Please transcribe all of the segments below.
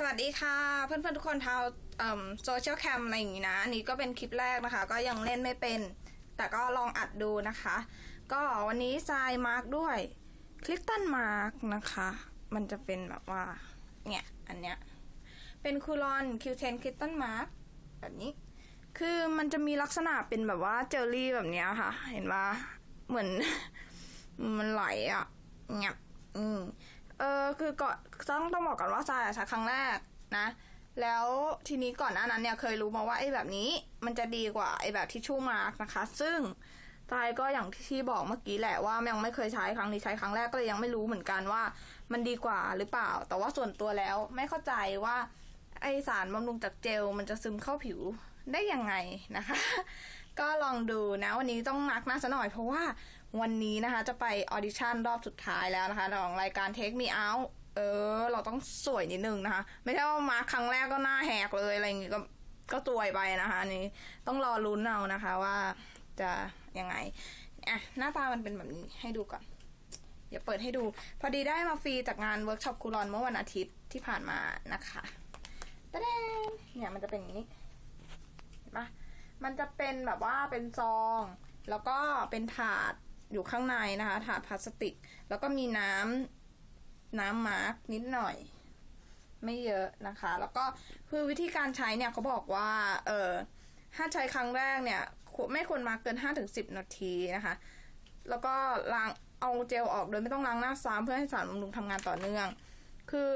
สวัสดีค่ะ เพื่อนๆทุกคนทาวโซเชียลแคมอะไรอย่างนี้นะ อันนี้ก็เป็นคลิปแรกนะคะ ก็ยังเล่นไม่เป็น แต่ก็ลองอัดดูนะคะ ก็วันนี้ทรายมาร์กด้วยคลิกตันมาร์กนะคะ มันจะเป็นแบบว่า เนี่ย อันเนี้ย เป็นคูลอน Q10 คลิกตันมาร์กแบบนี้ คือมันจะมีลักษณะเป็นแบบว่าเจลลี่แบบเนี้ยค่ะ เห็นปะเหมือน มันไหลอะเงียบอืมเออคือก่อน ต้องต้องบอกก่อนว่าทรายใช้ครั้งแรกนะ แล้วทีนี้ก่อนหน้านั้นเนี่ยเคยรู้มาว่าไอ้แบบนี้มันจะดีกว่าไอ้แบบทิชชู่มาร์กนะคะ ซึ่งทรายก็อย่างที่บอกเมื่อกี้แหละว่ายังไม่เคยใช้ครั้งนี้ใช้ครั้งแรกก็เลยยังไม่รู้เหมือนกันว่า มันดีกว่าหรือเปล่า แต่ว่าส่วนตัวแล้วไม่เข้าใจว่าไอสารบำรุงจากเจลมันจะซึมเข้าผิวได้ยังไงนะคะ ก็ลองดูนะวันนี้ต้องมาร์กหน้าซะหน่อยเพราะว่าวันนี้นะคะจะไปออดิชั่นรอบสุดท้ายแล้วนะคะของรายการ Take Me Out เออ เราต้องสวยนิดนึงนะคะ ไม่ใช่ว่ามาครั้งแรกก็หน้าแหกเลยอะไรอย่างงี้ก็ก็ตัวยไปนะคะนนี้ต้องรอลุ้นเอานะคะว่าจะยังไงอะหน้าตามันเป็นแบบนี้ให้ดูก่อนเดี๋ยวเปิดให้ดู พอดีได้มาฟรีจากงานเวิร์กช็อปคูรอนเมื่อวันอาทิตย์ที่ผ่านมานะคะตะแดนเนี่ยมันจะเป็นอย่างนี้เห็นปะมันจะเป็นแบบว่าเป็นซอง แล้วก็เป็นถาดอยู่ข้างในนะคะ ถาดพลาสติก แล้วก็มีน้ำ น้ำมาร์กนิดหน่อย ไม่เยอะนะคะ แล้วก็คือวิธีการใช้เนี่ยเขาบอกว่า เออถ้าใช้ครั้งแรกเนี่ย ไม่ควรมาเกิน 5-10 นาทีนะคะ แล้วก็ล้างเอาเจลออกโดยไม่ต้องล้างหน้าซ้ำเพื่อให้สารบำรุงทำงานต่อเนื่อง คือ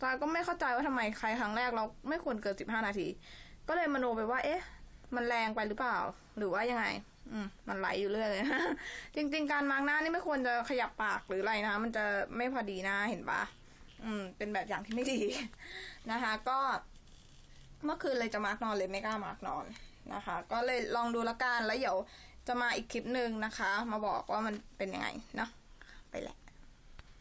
ตาก็ไม่เข้าใจว่าทำไมใครครั้งแรกเราไม่ควรเกิน 15 นาที ก็เลยมโนไปว่า เอ๊ะ มันแรงไปหรือเปล่า หรือว่ายังไง อืมมันไหลอยู่เรื่อยเลย จริง ๆ การมาร์กหน้านี่ไม่ควรจะขยับปากหรืออะไรนะ มันจะไม่พอดีหน้าเห็นปะอืม เป็นแบบอย่างที่ไม่ดีนะคะ ก็ เมื่อคืนเลยจะมาร์กนอนเลยไม่กล้ามาร์กนอนนะคะ ก็เลยลองดูละกันแล้วเดี๋ยวจะมาอีกคลิปหนึ่งนะคะ มาบอกว่ามันเป็นยังไงเนาะไปแหละ